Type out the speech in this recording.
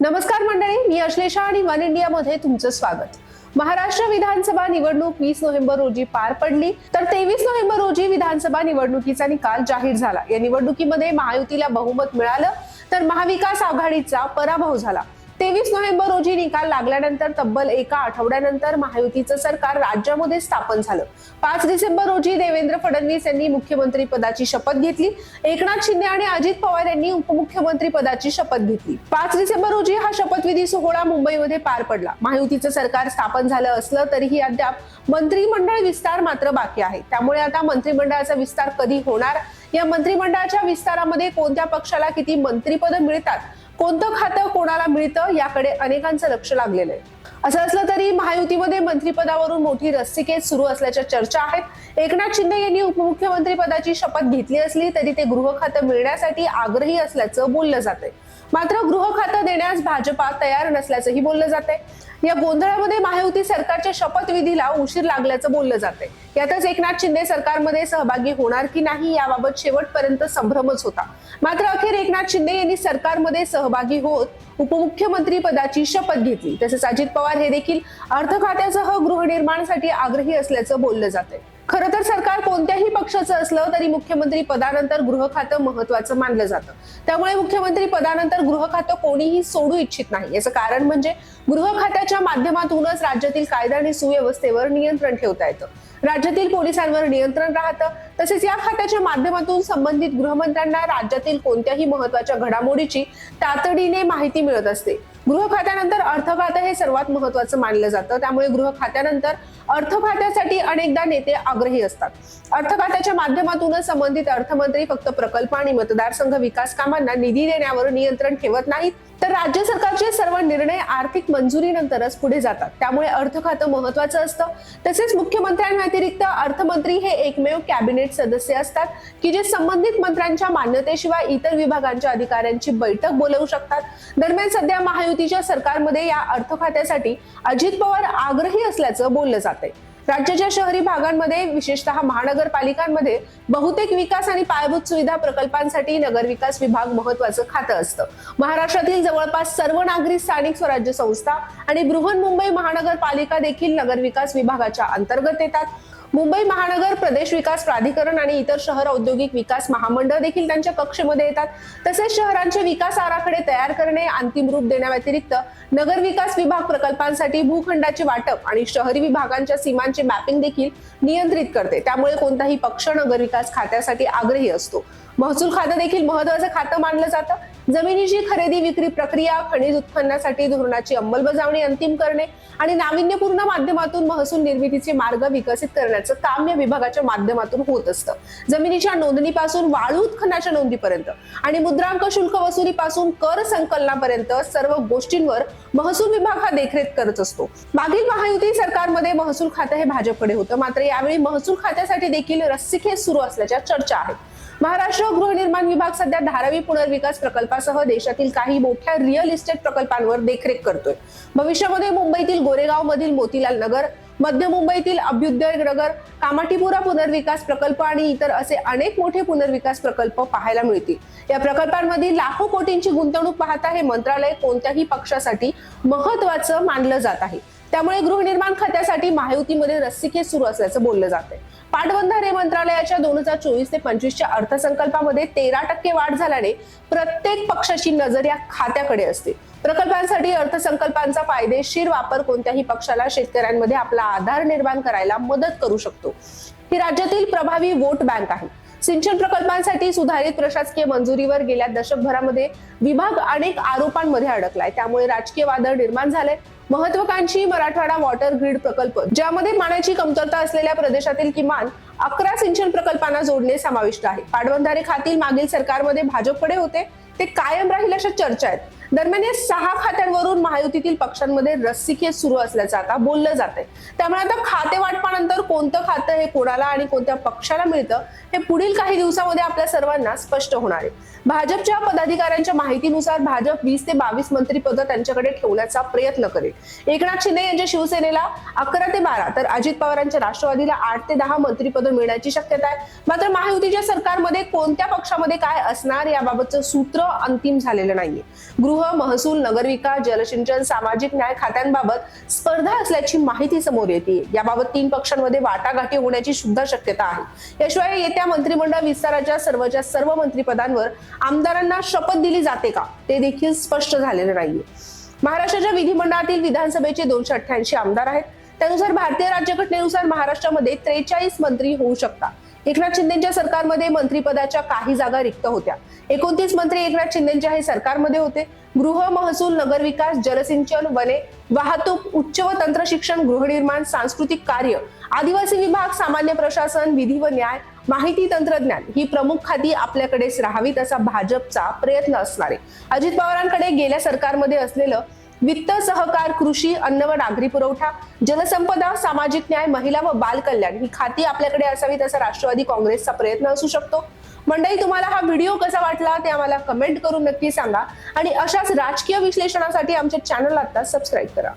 नमस्कार मंडळी मी अश्लेषा आणि वन इंडियामध्ये तुमचं स्वागत. महाराष्ट्र विधानसभा निवडणूक वीस नोव्हेंबर रोजी पार पडली. तर तेवीस नोव्हेंबर रोजी विधानसभा निवडणुकीचा निकाल जाहीर झाला. या निवडणुकीमध्ये महायुतीला बहुमत मिळालं तर महाविकास आघाडीचा पराभव झाला. तेवीस नोव्हेंबर रोजी निकाल लागल्यानंतर तब्बल एका आठवड्यानंतर महायुतीचं सरकार राज्यामध्ये स्थापन झालं. पाच डिसेंबर रोजी देवेंद्र फडणवीस यांनी मुख्यमंत्री पदाची शपथ घेतली. एकनाथ शिंदे आणि अजित पवार यांनी उपमुख्यमंत्री पदाची शपथ घेतली. पाच डिसेंबर रोजी हा शपथविधी सोहळा मुंबईमध्ये पार पडला. महायुतीचं सरकार स्थापन झालं असलं तरीही अद्याप मंत्रिमंडळ विस्तार मात्र बाकी आहे. त्यामुळे आता मंत्रिमंडळाचा विस्तार कधी होणार? या मंत्रिमंडळाच्या विस्तारामध्ये कोणत्या पक्षाला किती मंत्रिपद मिळतात? कोणतं खातं कोणाला मिळतं? याकडे अनेकांचं लक्ष लागलेलं आहे. असं असलं तरी महायुतीमध्ये मंत्रिपदावरून मोठी रस्सीखेच सुरू असल्याच्या चर्चा आहेत. एकनाथ शिंदे यांनी उपमुख्यमंत्री पदाची शपथ घेतली असली तरी ते गृह खातं मिळण्यासाठी आग्रही असल्याचं बोललं जातंय. मात्र गृह खातं देण्यास भाजपा तयार नसल्याचंही बोललं जातंय. या गोंधळामध्ये महायुती सरकारच्या शपथविधीला उशीर लागल्याचं बोललं जातंय. यातच एकनाथ शिंदे सरकारमध्ये सहभागी होणार की नाही याबाबत शेवटपर्यंत संभ्रमच होता. मात्र अखेर एकनाथ शिंदे यांनी सरकारमध्ये सहभागी होत उपमुख्यमंत्री पदाची शपथ घेतली. तसेच अजित पवार हे देखील अर्थ खात्यासह गृहनिर्माणसाठी आग्रही असल्याचं बोललं जातंय. खरं तर सरकार कोणत्याही पक्षाचं असलं तरी मुख्यमंत्री पदानंतर गृह खातं महत्वाचं मानलं जातं. त्यामुळे मुख्यमंत्री पदानंतर गृह खातं कोणीही सोडू इच्छित नाही. याचं कारण म्हणजे गृह खात्याच्या माध्यमातूनच राज्यातील कायदा आणि सुव्यवस्थेवर नियंत्रण ठेवता येतं. राज्यातील पोलिसांवर नियंत्रण राहतं. तसेच या खात्याच्या माध्यमातून संबंधित गृहमंत्र्यांना राज्यातील कोणत्याही महत्त्वाच्या घडामोडीची तातडीने माहिती मिळत असते. गृह खात्यानंतर अर्थ खातं हे सर्वात महत्वाचं मानलं जातं. त्यामुळे गृह खात्यानंतर अर्थ खात्यासाठी अनेकदा नेते आग्रही असतात. अर्थ खात्याच्या माध्यमातूनच संबंधित अर्थमंत्री फक्त प्रकल्प आणि मतदारसंघ विकास कामांना निधी देण्यावर नियंत्रण ठेवत नाहीत तर राज्य सरकारचे सर्व निर्णय आर्थिक मंजुरीनंतरच पुढे जातात. त्यामुळे अर्थ खातं महत्वाचं असतं. तसेच मुख्यमंत्र्यांना व्यतिरिक्त अर्थमंत्री हे एकमेव कॅबिनेट सदस्य असतात की जे संबंधित मंत्र्यांच्या मान्यतेशिवाय इतर विभागांच्या अधिकाऱ्यांची बैठक बोलवू शकतात. दरम्यान सध्या महायुतीच्या सरकारमध्ये या अर्थ खात्यासाठी अजित पवार आग्रही असल्याचं बोललं जातंय. राज्याच्या शहरी भागांमध्ये विशेषतः महानगरपालिकांमध्ये बहुतेक विकास आणि पायाभूत सुविधा प्रकल्पांसाठी नगरविकास विभाग महत्वाचं खातं असतं. महाराष्ट्रातील जवळपास सर्व नागरी स्थानिक स्वराज्य संस्था आणि बृहन्मुंबई महानगरपालिका देखील नगरविकास विभागाच्या अंतर्गत येतात. मुंबई महानगर प्रदेश विकास प्राधिकरण आणि इतर शहर औद्योगिक विकास महामंडळ देखील त्यांच्या कक्षेमध्ये येतात. तसेच शहरांचे विकास आराखडे तयार करणे अंतिम रूप देण्याव्यतिरिक्त नगर विकास विभाग प्रकल्पांसाठी भूखंडाचे वाटप आणि शहरी विभागांच्या सीमांचे मॅपिंग देखील नियंत्रित करते. त्यामुळे कोणताही पक्ष नगर विकास खात्यासाठी आग्रही असतो. महसूल खातं देखील महत्वाचं खातं मानलं जातं. जमिनीची खरेदी विक्री प्रक्रिया खनिज उत्पन्नासाठी धोरणाची अंमलबजावणी अंतिम करणे आणि नाविन्यपूर्ण माध्यमातून महसूल निर्मितीचे मार्ग विकसित करण्याचं काम या विभागाच्या माध्यमातून होत असतं. जमिनीच्या नोंदणीपासून वाळू उत्खननाच्या नोंदीपर्यंत आणि मुद्रांक शुल्क वसुलीपासून कर संकलनापर्यंत सर्व गोष्टींवर महसूल विभाग हा देखरेख करत असतो. मागील महायुती सरकारमध्ये महसूल खातं हे भाजपकडे होतं. मात्र यावेळी महसूल खात्यासाठी देखील रस्सीखेच सुरू असल्याच्या चर्चा आहेत. महाराष्ट्र गृहनिर्माण विभाग सध्या धारावी पुनर्विकास प्रकल्पासह देशातील काही मोठ्या रिअल इस्टेट प्रकल्पांवर देखरेख करतोय. भविष्यामध्ये मुंबईतील गोरेगाव मधील मोतीलाल नगर मध्य मुंबईतील अभ्युदय नगर कामाटीपुरा पुनर्विकास प्रकल्प आणि इतर असे अनेक मोठे पुनर्विकास प्रकल्प पाहायला मिळतील. या प्रकल्पांमध्ये लाखो कोटींची गुंतवणूक पाहता हे मंत्रालय कोणत्याही पक्षासाठी महत्वाचं मानलं जात आहे. त्यामुळे गृहनिर्माण खात्यासाठी महायुतीमध्ये रस्सीखेच सुरू असल्याचं बोललं जात आहे पाटबंधारे मंत्रालयाच्या दोन हजार चोवीस ते पंचवीसच्या अर्थसंकल्पामध्ये तेरा टक्के वाढ झाल्याने प्रत्येक पक्षाची नजर या खात्याकडे असते. प्रकल्पांसाठी अर्थसंकल्पांचा फायदेशीर वापर कोणत्याही पक्षाला शेतकऱ्यांमध्ये आपला आधार निर्माण करायला मदत करू शकतो. ही राज्यातील प्रभावी वोट बँक आहे. सिंचन प्रकल्पांसाठी सुधारित प्रशासकीय मंजुरीवर गेल्या दशकभरामध्ये विभाग अनेक आरोपांमध्ये अडकलाय. त्यामुळे राजकीय वादळ निर्माण झाले महत्वाकांक्षी मराठवाडा वॉटर ग्रीड प्रकल्प ज्यामध्ये पाण्याची कमतरता असलेल्या प्रदेशातील किमान अकरा सिंचन प्रकल्पांना जोडणे समाविष्ट आहे. पाटबंधारे खातील मागील सरकारमध्ये भाजपकडे होते ते कायम राहील अशा चर्चा आहेत. दरम्यान या सहा खात्यांवरून महायुतीतील पक्षांमध्ये रस्सीखेच सुरू असल्याचं आता बोललं जात आहे. त्यामुळे आता खाते वाटपानंतर कोणतं खातं हे कोणाला आणि कोणत्या पक्षाला मिळतं हे पुढील काही दिवसामध्ये आपल्या सर्वांना स्पष्ट होणार आहे. भाजपच्या पदाधिकाऱ्यांच्या माहितीनुसार भाजप वीस ते बावीस मंत्रीपद त्यांच्याकडे ठेवण्याचा प्रयत्न करेल. एकनाथ शिंदे यांच्या शिवसेनेला अकरा ते बारा तर अजित पवारांच्या राष्ट्रवादीला आठ ते दहा मंत्रीपद मिळण्याची शक्यता आहे. मात्र महायुतीच्या सरकारमध्ये कोणत्या पक्षामध्ये काय असणार याबाबतचं सूत्र अंतिम झालेलं नाहीये. गृह महसूल नगरविकास जलसिंचन सामाजिक न्याय खात्यांबाबत स्पर्धा असल्याची माहिती समोर येते. याबाबत तीन पक्षांमध्ये वाटाघाटी होण्याची सुद्धा शक्यता आहे. याशिवाय येत्या मंत्रिमंडळ विस्ताराच्या सर्वच्या सर्व मंत्रिपदांवर आमदारांना शपथ दिली जाते का? ते देखील स्पष्ट झालेलं नाहीये. महाराष्ट्राच्या विधिमंडळातील विधानसभेचे दोनशे अठ्ठ्याऐंशी आमदार आहेत. त्यानुसार भारतीय राज्यघटनेनुसार महाराष्ट्रामध्ये त्रेचाळीस मंत्री होऊ शकतात. एकनाथ शिंदेच्या सरकारमध्ये मंत्रिपदाच्या काही जागा रिक्त होत्या. एकोणतीस मंत्री एकनाथ शिंदेच्या हे सरकारमध्ये होते. गृह महसूल नगरविकास जलसिंचन वने वाहतूक उच्च व तंत्र शिक्षण गृहनिर्माण सांस्कृतिक कार्य आदिवासी विभाग सामान्य प्रशासन विधी व न्याय माहिती तंत्रज्ञान ही प्रमुख खाती आपल्याकडेच राहावीत असा भाजपचा प्रयत्न असणार. आहे अजित पवारांकडे गेल्या सरकारमध्ये असलेलं वित्त सहकार कृषी अन्न व नागरी पुरवठा जलसंपदा सामाजिक न्याय महिला व बाल कल्याण ही खाती आपल्याकडे असावीत असा राष्ट्रवादी काँग्रेसचा प्रयत्न असू शकतो. मंडळी तुम्हाला हा व्हिडिओ कसा वाटला ते आम्हाला कमेंट करून नक्की सांगा आणि अशाच राजकीय विश्लेषणासाठी आमच्या चॅनल आता सबस्क्राईब करा.